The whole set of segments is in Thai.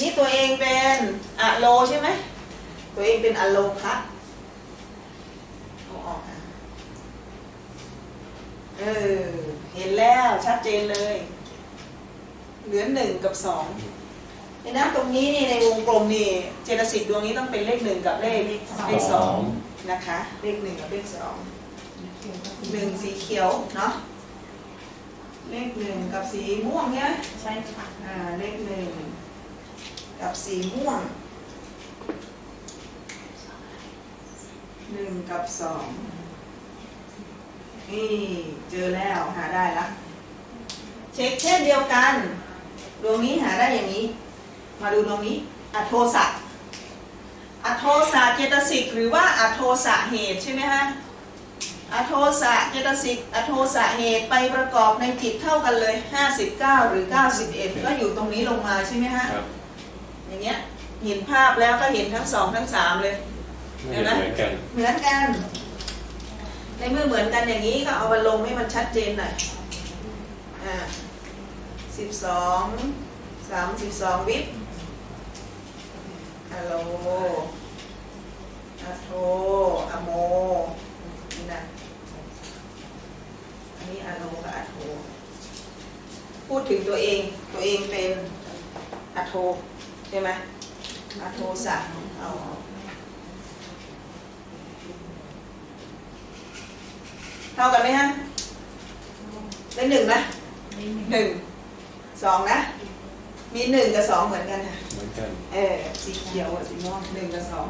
นี้ตัวเองเป็นอะโลใช่ไหมตัวเองเป็นอะโลคะเอาออกค่ะเออเห็นแล้วชัดเจนเลย เหลือหนึ่งกับสองเห็นนะตรงนี้นี่ในวงกลมนี่เจตสิกดวงนี้ต้องเป็นเลขหนึ่งกับเลขเลขสองนะคะ เลขหนึ่งกับเลขสองหนึ่งสีเขียวเนาะเลขหนึ่งกับสีม่วงเนี่ยใช่ค่ะอ่าเลขหนึ่ง กับสีม่วงหนึ่งกับสองนี่เจอแล้วหาได้ละเช็คเช่นเดียวกันดวงนี้หาได้อย่างนี้ มาดูดวงนี้อัโทสะอัโทสะเจตสิกหรือว่าอัโทสะเหตุใช่ไหมฮะอัโทสะเจตสิกอัโทสะเหตุไปประกอบในจิตเท่ากันเลย 59 หรือ 91 ก็อยู่ตรงนี้ลงมาใช่ไหมฮะครับ อย่างเงี้ยเห็นภาพแล้วก็เห็นทั้งสองทั้งสามเลยไม่เหมือนกันเหมือนกัน ในเมื่อเหมือนกันอย่างนี้ก็เอามาลงให้มันชัดเจนหน่อยอ่าสิบสองสามสิบสองวิทอะโลอะโทอะโมนี่นะอันนี้อะโลกับอะโทพูดถึงตัวเองตัวเองเป็นอะโท ใช่ไหมอะโทสะเอาออกเท่ากันไหมฮะได้หนึ่งไหมหนึ่งสองนะ มีหนึ่งกับสองเหมือนกันค่ะเหมือนกัน เออสีเขียวกับสีม่วงหนึ่งกับสอง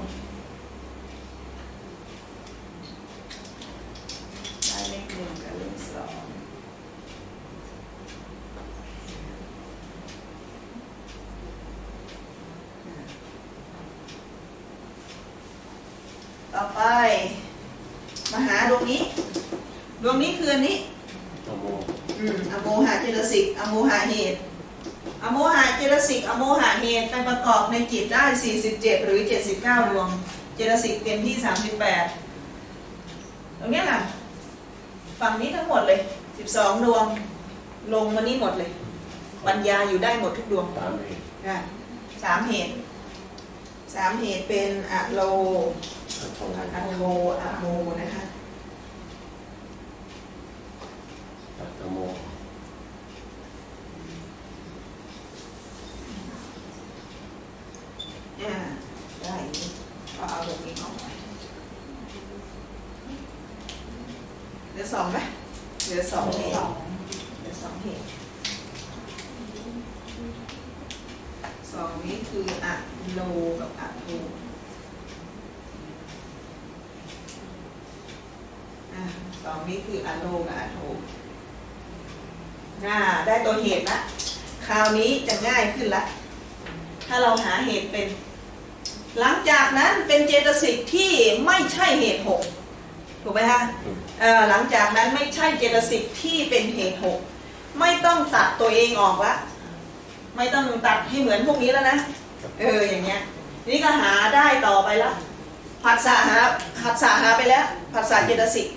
ได้เลขหนึ่งกับเลขสองต่อไป มาหาดวงนี้ ดวงนี้คืออันนี้โอโมอืมอโมหะเจตสิกอโมหะเหตุอโมหะเจตสิกอโมหะเหตุไปประกอบในจิตได้ 47 หรือ 79 ดวง เจตสิกเป็นที่ 38 ตรงเนี้ยค่ะ ฝั่งนี้ทั้งหมดเลย 12 ดวง ลงมานี้หมดเลย ปัญญาอยู่ได้หมดทุกดวงตามเองอะสามเหตุสามเหตุเป็นอะโลอัตโตอะโทอะโมนะคะ อัตโมอ่าได้อยู่ก็เอาตรงนี้ออกไปเหลือสองไหมเหลือสองเหตุเหลือสองเหตุสองนี้คืออะโลกับอะโทอ่าสองนี้คืออะโลกับอะโท อ่าได้ตัวเหตุละคราวนี้จะง่ายขึ้นละ ถ้าเราหาเหตุเป็น หลังจากนั้นเป็นเจตสิกที่ไม่ใช่เหตุหกถูกไหมฮะเอ่อหลังจากนั้นไม่ใช่เจตสิกที่เป็นเหตุหกไม่ต้องตัดตัวเองออกละไม่ต้องตัดให้เหมือนพวกนี้แล้วนะเอออย่างเงี้ยนี่ก็หาได้ต่อไปละผัสสะหาผัสสะหาไปแล้วผัสสะเจตสิก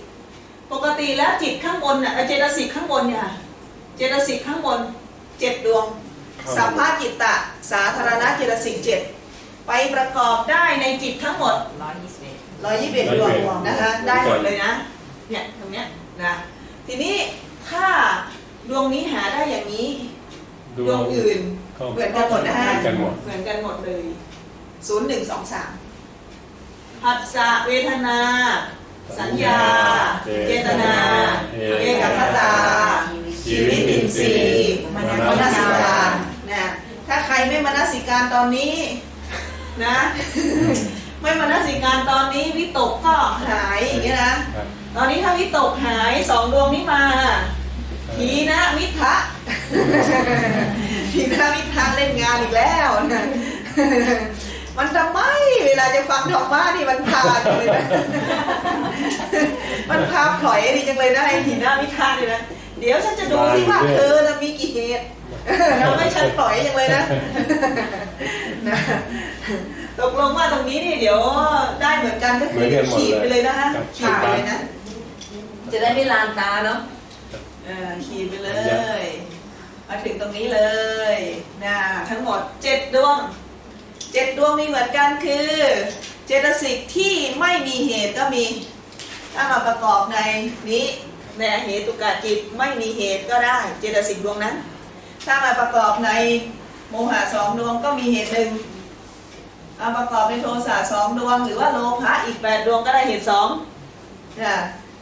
ปกติแล้วจิตข้างบนน่ะเอ่อเจตสิกข้างบนเนี่ย เจตสิกข้างบนเจ็ดดวง สัมภาจิตตะ สาธารณเจตสิกเจ็ดไปประกอบได้ในจิตทั้งหมดร้อยยี่สิบเอ็ดร้อยยี่สิบเอ็ดดวงนะคะ ได้หมดเลยนะ เนี่ยตรงเนี้ยนะ ทีนี้ถ้าดวงนี้หาได้อย่างนี้ ดวงอื่นก็เหมือนกันหมดนะฮะเหมือนกันหมดเหมือนกันหมดเลยศูนย์หนึ่งสองสามผัสสะเวทนา สัญญา เจตนา เอกคตา ชีวิตอินทรีย์มนสิการนะถ้าใครไม่มนสิการตอนนี้นะ ไม่มนสิการตอนนี้วิตกก็หายอย่างเงี้ยนะตอนนี้ถ้าวิตกหายสองดวงนี้มาทีนะวิทะทีนะวิทะเล่นงานอีกแล้วนะมันทำไมเวลาจะฟังธรรมะนี่มันพาเลยนะ มันพาถอยดีจังเลยนะไอ้ทีนะวิทะนี่นะ เดี๋ยวฉันจะดูที่ว่าเธอนะมีกี่เหตุทำให้ฉันถอยจังเลยนะนะตกลงว่าตรงนี้นี่เดี๋ยวได้เหมือนกันก็เหคืมืออนกันหมดขีดไปเลยนะฮะครับขีดไปเลยนะ จะได้ไม่ลานตาเนาะเออขีดไปเลย มาถึงตรงนี้เลยนะทั้งหมดเจ็ดดวงเจ็ดดวงมีเหมือนกันคือ เจตสิกที่ไม่มีเหตุก็มี ถ้ามาประกอบในนี้ ในอเหตุกะจิตไม่มีเหตุก็ได้เจตสิกดวงนั้น ถ้ามาประกอบในโมหะสองดวงก็มีเหตุหนึ่งมาประกอบในโทสะสองดวง หรือว่าโลภะอีกแปดดวงก็ได้เหตุสองนะ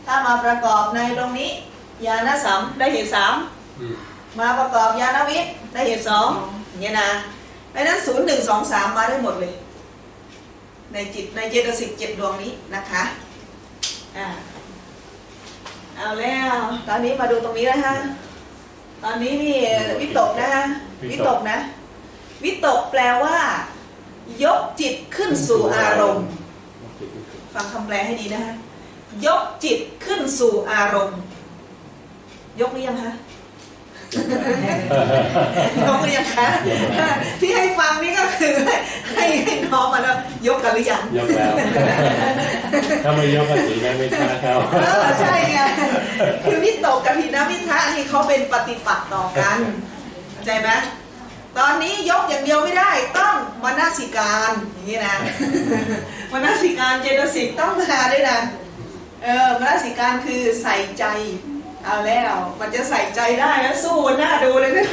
ถ้ามาประกอบในตรงนี้ญาณสัมได้เหตุสามอืมมาประกอบญาณวิทย์ได้เหตุสองอย่างเงี้ยนะดังนั้นศูนย์หนึ่งสองสามมาได้หมดเลย ในจิตในเจตสิกเจ็ดดวงนี้นะคะอ่า เอาแล้ว ตอนนี้มาดูตรงนี้นะฮะตอนนี้นี่วิตกนะฮะวิตกนะ วิตกแปลว่า ยกจิตขึ้นสู่อารมณ์ ฟังคำแปลให้ดีนะฮะยกจิตขึ้นสู่อารมณ์ ยกหรือยังคะ ยกหรือยังคะที่ให้ฟังนี่ก็คือ ให้ให้น้องมาแล้วยกกันหรือยังยกแล้วถ้าไม่ยกก็สีแม่ไม่ช้าเขาเออใช่ไงคือวิตกกับหินะวิทะนี่เขาเป็นปฏิปักษ์ต่อกันเข้าใจไหมตอนนี้ยกอย่างเดียวไม่ได้ต้องมนสิการอย่างนี้นะมนสิการเจตสิกต้องมาด้วยนะเออมนสิการคือใส่ใจ เอาแล้ว มันจะใส่ใจได้แล้วสู้มันหน้าดูเลยนะ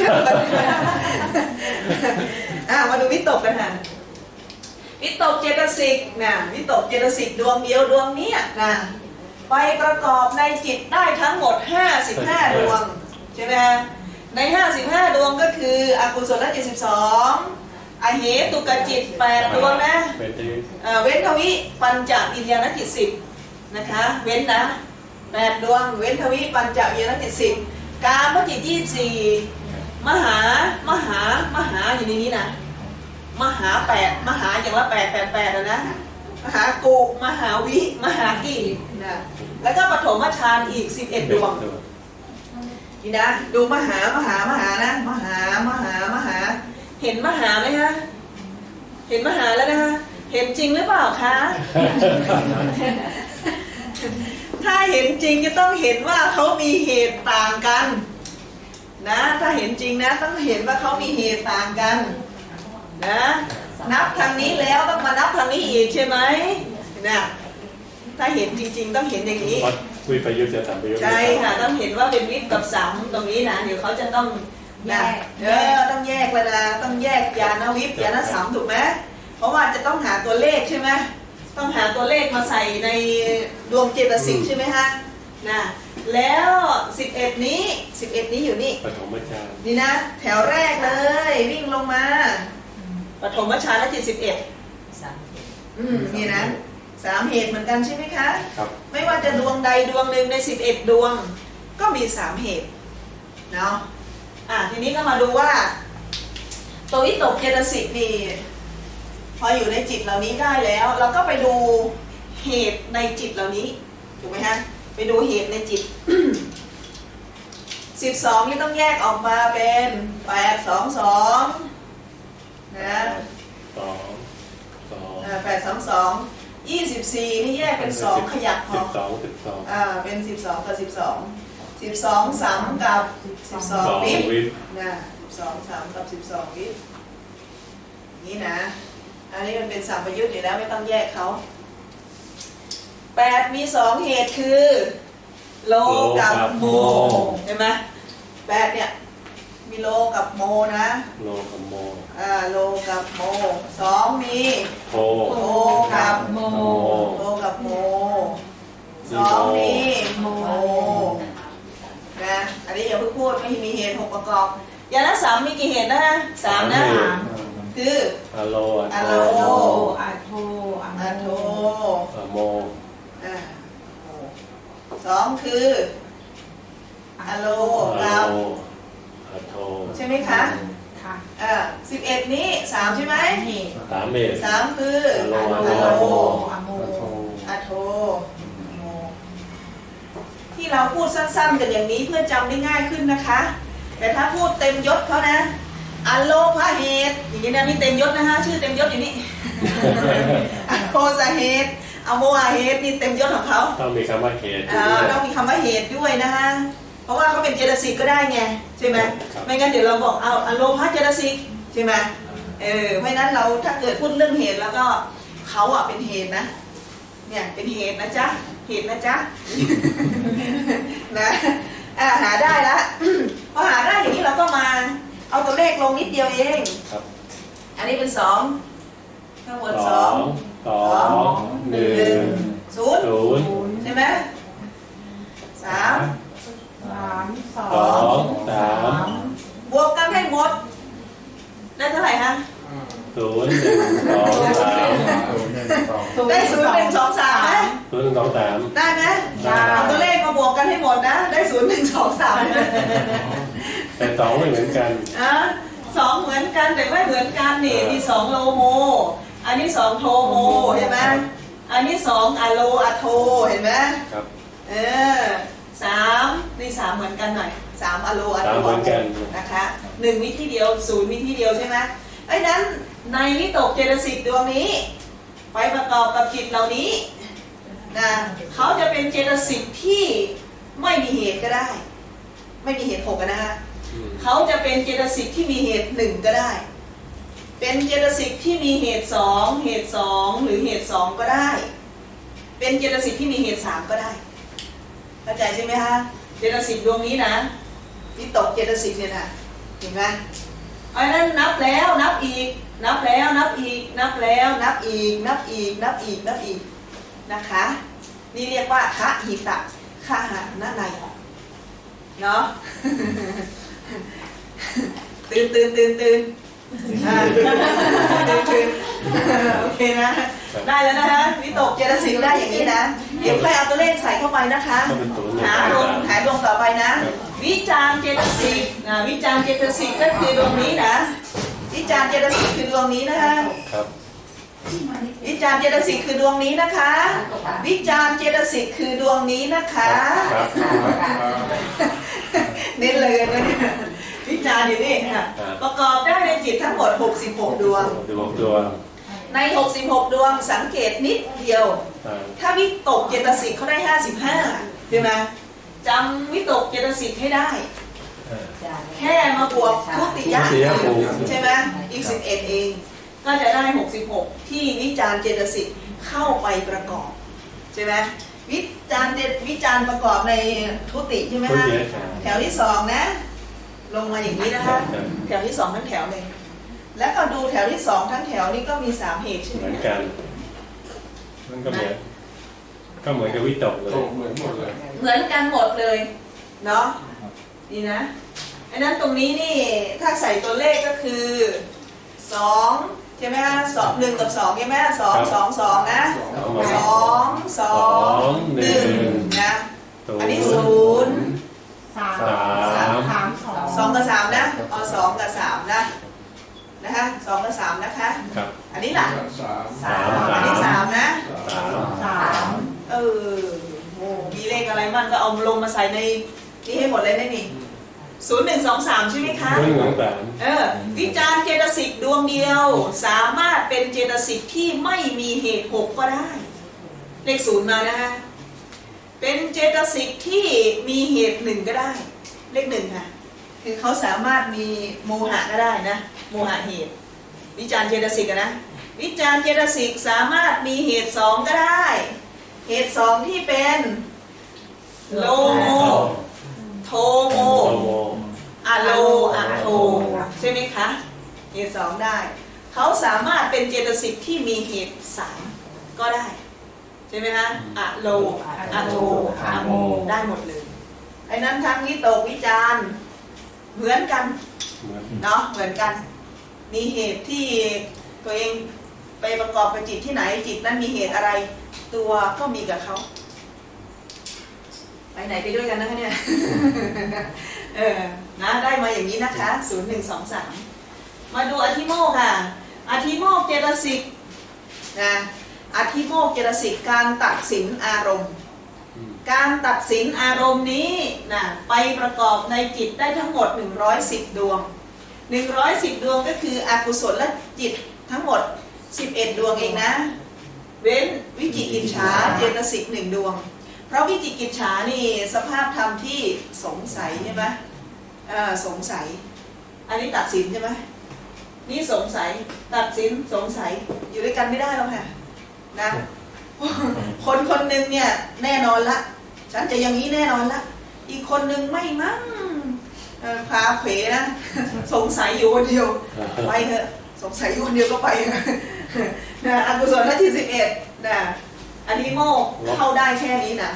อะมาดูวิตกกันนะวิตกเจตสิกนะวิตกเจตสิกดวงเดียวดวงเนี้ยนะไปประกอบในจิตได้ทั้งหมด 55 ดวง ใช่ไหมฮะใน 55 ดวงก็คืออกุศล72อเหตุกจิต 8 ดวงนะเป็นที่เอ่อเว้นทวิปัญจวิญญาณจิตสิบนะคะ เว้นนะ แปดดวงเว้นทวิปัญจวิญญาณจิตสิบกามจิตยี่สี่มหามหามหาอยู่ในนี้นะมหาแปดมหาอย่างละแปดแปดแปดนะมหากุมหาวิมหากีนะแล้วก็ปฐมฌานอีกสิบเอ็ดดวงนี่นะดูมหามหามหานะมหามหามหา เห็นมหาไหมฮะเห็นมหาแล้วนะฮะเห็นจริงหรือเปล่าคะ ถ้าเห็นจริงจะต้องเห็นว่าเขามีเหตุต่างกันนะถ้าเห็นจริงนะต้องเห็นว่าเขามีเหตุต่างกันนะนับทางนี้แล้วต้องมานับทางนี้อีกใช่ไหมนะถ้าเห็นจริง ๆ ต้องเห็นอย่างนี้วัดวิปยุทธจะทำประโยชน์ใช่ค่ะต้องเห็นว่าเป็นวิทย์กับสัมตรงนี้นะเดี๋ยวเขาจะต้องนะเออต้องแยกเลยนะต้องแยกยานวิทย์ยานสัมถูกไหมเพราะว่าจะต้องหาตัวเลขใช่ไหม ต้องหาตัวเลขมาใส่ในดวงเจตสิกใช่ไหมฮะนะแล้ว 11 นี้ 11 นี้อยู่นี่ปฐมฌานนี่นะ แถวแรกเลย วิ่งลงมาปฐมฌานและจิต11อืมนี่นะสามเหตุเหมือนกันใช่ไหมคะครับไม่ว่าจะดวงใดดวงหนึ่งใน11ดวง ก็มี3เหตุเนาะอะทีนี้ก็มาดูว่า ตัววิตกเจตสิกนี่ พออยู่ในจิตเหล่านี้ได้แล้ว เราก็ไปดูเหตุในจิตเหล่านี้ถูกไหมฮะไปดูเหตุในจิต 12 นี่ต้องแยกออกมาเป็น 8 2 2 นะสองสองอ่า8 2 2 24นี่แยกเป็น2ขยับพสิอบสองสิบสองอ่าเป็น12กับ12 12สามกับสอง12วิทย์วิทย์นะ12สามกับ12วิทย์นี่นะ อันนี้มันเป็นสัมปยุทธ์อยู่แล้วไม่ต้องแยกเขา8มี2เหตุคือ โลกับโมเห็นไหมแปดเนี่ยมีโลกับโมนะโลกับโมอ่าโลกับโมสองมีโทโลกับโมโมโลกับโมสองมีโมนะอันนี้อย่าเพิ่งพูดไม่มีเหตุหกประกอบยาละสามมีกี่เหตุนะฮะสามนะ คืออะโลอะอะโลโทโทอาโทอาอะโทอะโมอ่าสองคืออะโลอะกับโลอะโทใช่ไหมคะค่ะอ่าสิบเอ็ดนี้สามใช่ไหมเหตุสามเมตรสามคืออะโลอะอะโลโลอะโมอะโทอะโทโมที่เราพูดสั้นๆกันอย่างนี้เพื่อจำได้ง่ายขึ้นนะคะ แต่ถ้าพูดเต็มยศเขานะ อะโลพะเหตุอย่างนี้นะนี่เต็มยศนะฮะชื่อเต็มยศอยู่นี่อะโคสาเหตุอะโมอาเหตุนี่เต็มยศของเขาต้องมีคำว่าเหตุอ่าด้วยต้องมีคำว่าเหตุด้วยนะฮะเพราะว่าเขาเป็นเจตสิกก็ได้ไงใช่ไหมช่ไหมครับไม่งั้นเดี๋ยวเราบอกเอาอโลภะเจตสิกใช่ไหมเออเพราะฉะนั้นเราถ้าเกิดพูดเรื่องเหตุแล้วก็เขาอะเป็นเหตุนะ เนี่ยเป็นเหตุนะจ๊ะเหตุนะจ๊ะนะอ่าหาได้ละพอหาได้อย่างนี้เราก็มา เอาตัวเลขลงนิดเดียวเองครับ อันนี้เป็นสองทั้งหมดสสอองงสองหนึ่งศูนย์ศูนย์ใช่ไหมสามสามสอสองงสามบวกกันให้หมด ได้เท่าไหร่คะศูนย์หนึ่งสองสามได้ศูนย์หนึ่งสองสามไหมศูนย์หนึ่งสองสามได้ไหมได้เอาตัวเลขมาบวกกันให้หมดนะ ได้ศูนย์หนึ่งสองสาม แต่สองไม่เหมือนกันอะสองเหมือนกันแต่ไม่เหมือนกันนี่มีสองโลโม อันนี้สองโทโมเห็นไหมอันนี้สองอะโลอะโทเห็นไหมครับเออสามนี่สามเหมือนกันหน่อยสามอะโลอะสามโทเหมือนกันนะคะหนึ่งวิธีเดียวศูนย์วิธีเดียวใช่ไหมไอ้นั้นในวิตกเจตสิกดวงนี้ไปประกอบกับจิตเหล่านี้นะเขาจะเป็นเจตสิกที่ไม่มีเหตุก็ได้ ไม่มีเหตุหกอะนะฮะอืม เขาจะเป็นเจตสิกที่มีเหตุหนึ่งก็ได้ เป็นเจตสิกที่มีเหตุสองเหตุสองหรือเหตุสองก็ได้ เป็นเจตสิกที่มีเหตุสามก็ได้เข้าใจใช่ไหมคะเจตสิกดวงนี้นะวิตกเจตสิกเนี่ยนะเห็นไหมเพราะฉะนั้นนับแล้วนับอีก นับแล้วนับอีก นับแล้วนับอีก นับอีก นับอีกนับอีกนะคะ นี่เรียกว่าคะหิตะคะหานาในเนาะ ตื่นตื่นตื่นตื่นอ่าตื่นตื่นโอเคนะ ได้แล้วนะคะวิตกเจตสิกได้อย่างนี้นะ เดี๋ยวใครเอาตัวเลขใส่เข้าไปนะคะก็เป็นศูนย์หนึ่งหาสองลงสามหาลงต่อไปนะ วิจารณ์เจตสิกนะวิจารณ์เจตสิกก็คือดวงนี้นะ วิจารณ์เจตสิกคือดวงนี้นะคะครับวิจารณ์เจตสิกคือดวงนี้นะคะ วิจารณ์เจตสิกคือดวงนี้นะคะครับเน้นเลยนะ เนี่ยวิจารณ์อยู่นี่ค่ะ ประกอบได้ในจิตทั้งหมด 66 ดวงดูบอกตัวใน 66 ดวงสังเกตนิดเดียวอ่าถ้าวิตกเจตสิกเขาได้ 55ใช่ไหมจำวิตกเจตสิกให้ได้อ่าแค่มาบวกทุติยะทุติยภูมิใช่ไหมอีก 11 เอง ก็จะได้ 66 ที่วิจารณ์เจตสิกเข้าไปประกอบใช่ไหมวิจารณ์เจตวิจารณ์ประกอบในทุติใช่ไหมทุคะติยครับแถวที่สองนะ ลงมาอย่างนี้นะคะ แถวที่สองทั้งแถวเลย แล้วก็ดูแถวที่สองทั้งแถวนี้ก็มีสามเหตุใช่ไหเหมมือนกันมันก็เหมือนก็เหมือนกับวิตกเลยเหมือนหมดเลย เหมือนกันหมดเลยเนาะดีนะอันนั้นตรงนี้นี่ถ้าใส่ตัวเลขก็คือสองใช่ไหมฮะสองหนึ่งกับสองใช่ไหมสองสองสองนะเอามาสองสองหนึ่งนะศูนอันนี้ย์ศูนย์สาม สามสามสองสองกับสามนะเอาสองกับสามนะนะคะสองกับสามนะคะ ครับอันนี้ล่ะสามสามอันนี้สามนะสามสามเออโอ้มีเลขอะไรมั่งก็เอาลงมาใส่ในนี่ให้หมดเลยนะนี่ศูนย์หนึ่งสองสามใช่ไหมคะศูนย์หนึ่งสองสามเออวิจารณ์เจตสิกดวงเดียว สามารถเป็นเจตสิกที่ไม่มีเหตุหกก็ได้ เลขศูนย์มานะฮะเป็นเจตสิกที่มีเหตุหนึ่งก็ได้ เลขหนึ่งค่ะ คือเขาสามารถมีโมหะก็ได้นะโมหะเหตุ วิจารเจตสิกนะวิจารเจตสิกสามารถมีเหตุสองก็ได้ เหตุสองที่เป็นโลโมโทโมอโมอะโลอะโทใช่ไหมคะเหตุสองได้ เขาสามารถเป็นเจตสิกที่มีเหตุสามก็ได้ใช่ไหมคะอะโลอะโทอะโมได้หมดเลยไอ้นั้นทั้งวิตกวิจารณ์ เหมือนกันเหมือนเนาะเหมือนกัน มีเหตุที่ตัวเองไปประกอบกับจิตที่ไหนจิตนั้นมีเหตุอะไร ตัวก็มีกับเขาไปไหนไปด้วยกันนะคะเนี่ย เออ นะ ได้มาอย่างนี้นะคะ ศูนย์หนึ่งสองสามมาดูอธิโมกข์ค่ะ อธิโมกข์เจตสิก นะ อธิโมกข์เจตสิก การตัดสินอารมณ์อืม การตัดสินอารมณ์นี้นะไปประกอบในจิตได้ทั้งหมด 110 ดวง 110 ดวงก็คืออกุศลและจิตทั้งหมด 11 ดวงเองนะ เว้นวิจิกิจฉาเจตสิกหนึ่งดวง เพราะวิจิกิจฉานี่สภาพธรรมที่สงสัยใช่ไหมอ่าสงสัย อันนี้ตัดสินใช่ไหมนี่สงสัยตัดสินสงสัยอยู่ด้วยกันไม่ได้แล้วค่ะนะคนคนหนึ่งเนี่ยแน่นอนละ ฉันจะอย่างนี้แน่นอนละ อีกคนหนึ่งไม่มั้งเออพาเขวนะ สงสัยอยู่คนเดียว ไปเถอะ สงสัยอยู่คนเดียวก็ไปเถอะนะอกุศลหน้าที่สิบเอ็ดนะอันนี้โมกเข้าได้แค่นี้นะ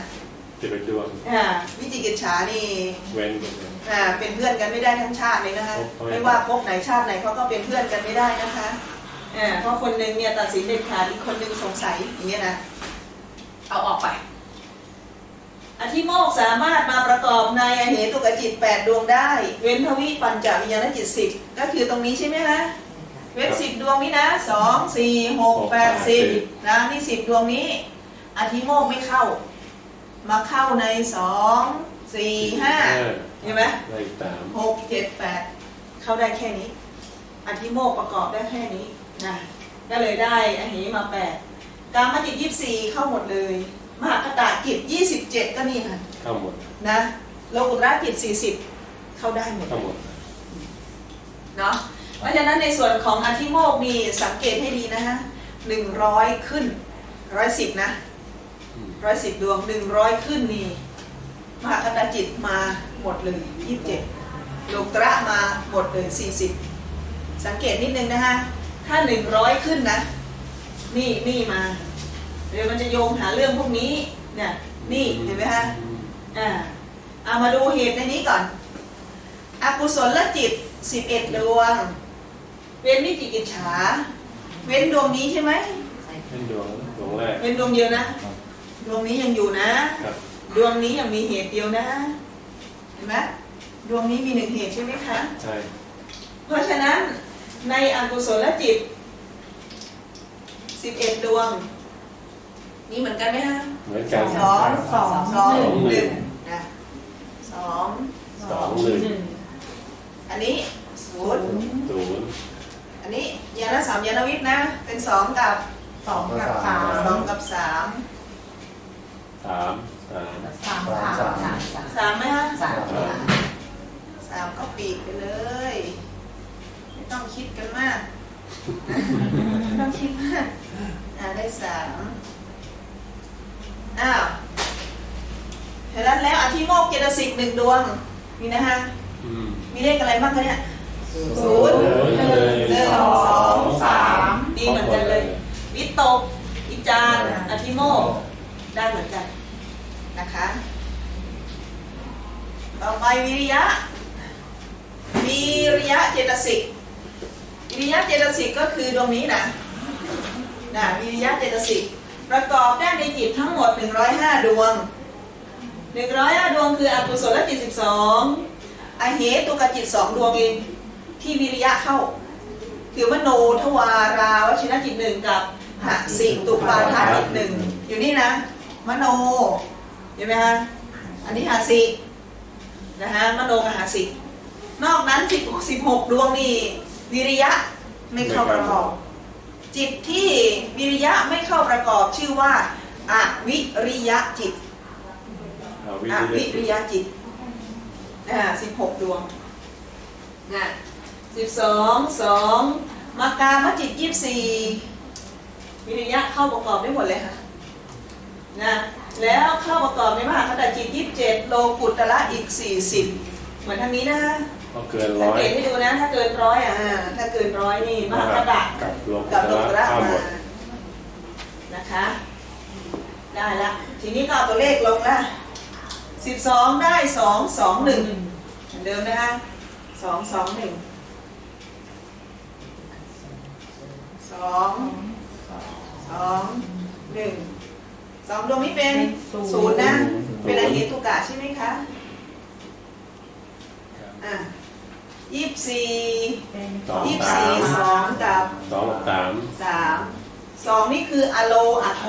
จะเป็นดวงอ่าวิจิกิจฉานี่เว้นไปเลยอ่าเป็นเพื่อนกันไม่ได้ทั้งชาติเลยนะคะโอ้ยไม่ว่าภพไหนชาติไหนเขาก็เป็นเพื่อนกันไม่ได้นะคะอ่าเพราะคนหนึ่งเนี่ยตัดสินเด็ดขาดอีกคนหนึ่งสงสัยอย่างเงี้ยนะเอาออกไป อธิโมกข์สามารถมาประกอบในอเหตุกจิตแปดดวงได้ เว้นทวิปัญจวิญญาณจิตสิบก็คือตรงนี้ใช่ไหมคะเว้นสิบดวงนี้นะสองสี่หกแปดสิบนะนี่สิบดวงนี้ อธิโมกข์ไม่เข้า มาเข้าในสองสี่ห้าห้าเห็นไหมเลขสามหกเจ็ดแปดเข้าได้แค่นี้ อธิโมกข์ประกอบได้แค่นี้นะก็เลยได้อหิมาแปดกามจิตยี่สี่เข้าหมดเลย มหากตาจิตยี่สิบเจ็ดก็นี่ค่ะเข้าหมดนะโลกุตระจิตสี่สิบเข้าได้หมดเข้าหมดเนาะเพราะฉะนั้นในส่วนของอธิโมกข์มีสังเกตให้ดีนะฮะหนึ่งร้อยขึ้นร้อยสิบนะอืมร้อยสิบดวงหนึ่งร้อยขึ้นนี่มหากตาจิตมาหมดเลยยี่สิบเจ็ดโลกุตระมาหมดเลยสี่สิบสังเกตนิดนึงนะฮะถ้าหนึ่งร้อยขึ้นนะ นี่นี่มา เดี๋ยวมันจะโยงหาเรื่องพวกนี้เนี่ยนี่เห็นไหมฮะอืมอ่าเอามาดูเหตุในนี้ก่อนอกุศลจิต11ดวง เว้นวิจิกิจฉา เว้นดวงนี้ใช่ไหมเป็นดวงดวงแรกเว้นดวงเดียวนะ ดวงนี้ยังอยู่นะครับดวงนี้ยังมีเหตุเดียวนะ เห็นไหมดวงนี้มีหนึ่งเหตุใช่ไหมคะ ใช่ เพราะฉะนั้นในอกุศลจิต11ดวง นี่เหมือนกันไหมฮะเหมือนกันสองสองสองสองหหนึ่นึ่ง ง นะสอง สองหนึ่ง อันนี้ศูนย์ ศูนย์ อันนี้ยานสามยานวิทย์นะ เป็นสองกับ สองกับสาม สองกับสาม สามสาม สามสามสามสาม สามไหมฮะ สาม สามก็ปีกไปเลย ไม่ต้องคิดกันมาก ไม่ต้องคิดมากอ่าได้สามอ้าว เห็นแล้วแล้วอธิโมกข์เจตสิกหนึ่งดวงมีนะฮะอืมมีเลขอะไรบ้างคะเนี่ยศูนย์ศูนย์หนึ่งหนึ่งสองสามดีเหมือนกันเลย วิตกวิจารณ์อธิโมกข์ได้เหมือนกันนะคะ ต่อไปวิริยะวิริยะเจตสิกวิริยะเจตสิกก็คือดวงนี้นะนะวิริยะเจตสิกประกอบได้ในจิตทั้งหมด 105 ดวง 105ดวงคืออกุศลจิต12องอเหตุกจิต2ดวงเองที่วิริยะเข้า คือมโนทวาราวชินจิตหนึ่งกับหสิตุปาทาจิตหนึ่งอยู่นี่นะ มโนเห็นไหมฮะอันนี้หาสินะฮะมโนกับหาสินอกนั้น10 16ดวงนี่วิริยะไม่เข้าประกอบ จิตที่วิริยะไม่เข้าประกอบชื่อว่าอวิริยะจิต วิอธีวิริยะจิตอ่า16ดวงนะ12 2มากามจิต24วิริยะเข้าประกอบได้หมดเลยค่ะนะแล้วเข้าประกอบในมหาคตจิต27โลกุตระอีก40เหมือนทางนี้นะก็เกินสัร้งอยเกตให้ดูนะ ถ้าเกินร้อยอะอ่าถ้าเกินร้อยนี่มหาคตะกับรวมกับโลกุตระเข้าหมมาดนะคะ ได้ละ ทีนี้ก็เอาตัวเลขลงละ สิบสองได้สองสองหนึ่งเหมือนเดิมนะคะสองสองหนึ่งสองสองหนึ่งสองดวงนี้เป็นศูนย์นะ เป็นอะไรเหตุกะใช่ไหมคะอะยี่สิบสี่เป็นสองยี่สิบสาสี่มสองกับสองกับสามสามสองนี่คืออะโลอะโท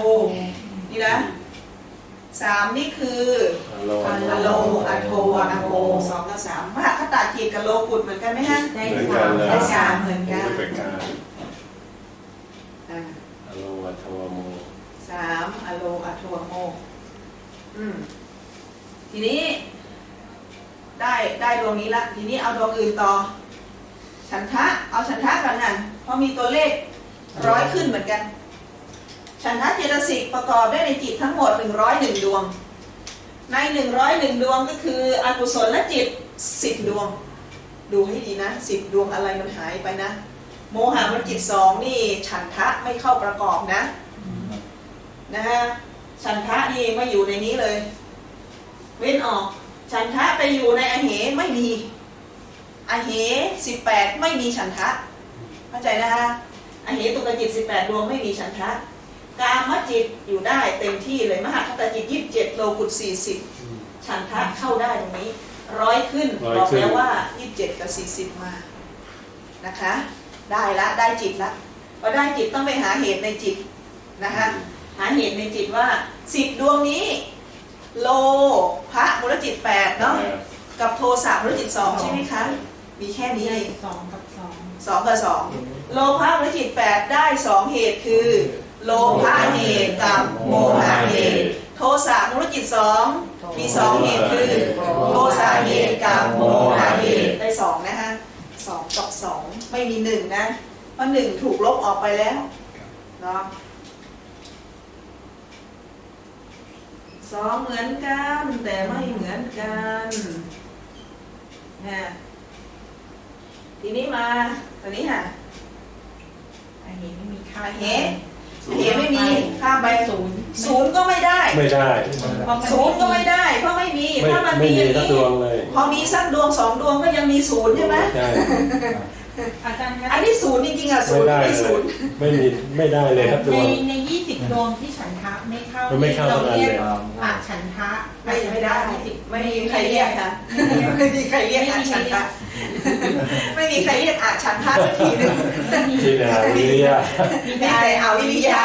นี่นะ สามนี่คืออโลอะโลอะโทอะโมสองกับสามมหาคตาจีกับโลกุตเหมือนกันไหมฮะได้เหมือนสากันมเลยได้สามเหมือนกันไม่เป็นการอ่าอโลวัตวโมสามอะโลอะโทอะโมอืมทีนี้ได้ได้ดวงนี้ละทีนี้เอาดวงอื่นต่อ ฉันทะ เอาฉันทะกันนั่นเพราะมีตัวเลขร้อยขึ้นเหมือนกัน ฉันทะเจตสิกประกอบด้วยในจิตทั้งหมด 101 ดวง ใน 101 ดวงก็คืออกุศลและจิต 10 ดวง ดูให้ดีนะ 10 ดวงอะไรมันหายไปนะ โมหะมันจิตสองนี่ฉันทะไม่เข้าประกอบนะนะฮะฉันทะนี่ไม่อยู่ในนี้เลย เว้นออก ฉันทะไปอยู่ในอเหไม่มีอเหสิบแปดไม่มีฉันทะ เข้าใจนะคะอเหตุกจิตสิบแปดดวงไม่มีฉันทะ กามจิตอยู่ได้เต็มที่เลยมหาคตจิตยี่สิบเจ็ดโลกุตสี่สิบฉันทะเข้าได้ตรงนี้ ร้อยขึ้นร้อยบอกขึ้นแล้วว่ายี่สิบเจ็ดกับสี่สิบมานะคะ ได้ละได้จิตละพอได้จิตต้องไปหาเหตุในจิตนะคะหาเหตุในจิตว่าสิบดวงนี้ โลพระมุรจิตแปดเนาะกับโทสะมุรจิตสองใช่ไหมคะมีแค่นี้เองสองกับสองสองกับสองโลภะมุรจิตแปดได้สองเหตุคือ โลภะเหตุกับโมหะเหตุโทสะมุรจิตสองมีสองเหตุคือโทสะเหตุกับโมหะเหตุได้สองนะคะสองกับสองไม่มีหนึ่งนะเพราะหนึ่งถูกลบออกไปแล้วเนาะสองเหมือนกันแต่ไม่เหมือนกันนะทีนี้มาตัวนี้ค่ะอันนี้ไม่มีค่าเหตุ เหตุไม่มีข้ามไปศูนย์ศูนย์ก็ไม่ได้ไม่ได้ศูนย์ก็ไม่ได้ เพราะไม่มีไม่ถ้ามันไม่มีอมีย่างสักดนี้วงเลยพอมีสักดวงสองดวงก็ยังมีศูนย์ใช่ไหมใช่อาจารย์คะอันนี้ศูนย์จริงๆอะศูไม่นย์ได้ไม่เลศูยนย์ไม่มีไม่ได้เลยสักดในวงในยี่สิบดวงที่ฉันทะ ไม่เข้ามันไม่เข้าเราทั้งนั้นเรียกเลยอาฉันทะไม่ไม่ได้ยี่สิบไม่มีใครเรียกค่ะไม่มีใครเรียกอาชันทะไม่มีใครเรียกอาชันทะสักทีหนึงที่นาวิริยะมีแต่อาวิริยา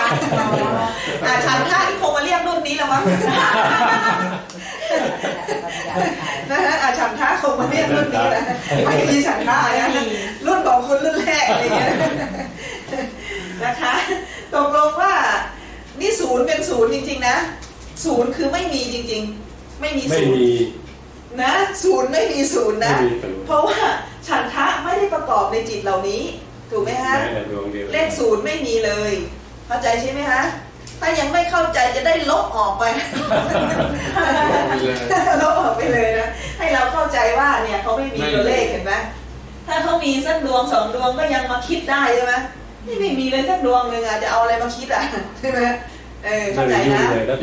อาชันทะที่คงมาเรียกรุ่นนี้แล้วมั้งนะฮะอาชันทะคงมาเรียกรุ่นนี้แหละไม่มีฉันทะนะรุ่นของคุณรุ่นแรกอะไรเงี้ยนะคะตกลงว่านี่ ศูนย์เป็นศูนย์จริง ๆ นะศูนย์คือไม่มีจริง ๆ ไม่มีไม่ศูนย์มีนะศูนย์ไม่มีศูนย์ไม่นะมีศูนย์เพราะว่าฉันทะไม่ได้ประกอบในจิตเหล่านี้ถูกไหมฮะ แม้แต่ดวงเดียวเลขศูนย์ไม่มีเลย เข้าใจใช่ไหมฮะ ถ้ายังไม่เข้าใจจะได้ลบออกไป ลบออกไปเลยนะ ให้เราเข้าใจว่าเนี่ยเขาไม่มีตัวเลขเห็นไหมถ้าเขามีสักดวงสองดวงก็ยังมาคิดได้ใช่ไหมนี่ไม่มีเลยสักดวงหนึ่งอะจะเอาอะไรมาคิดอะใช่ไหม เออไ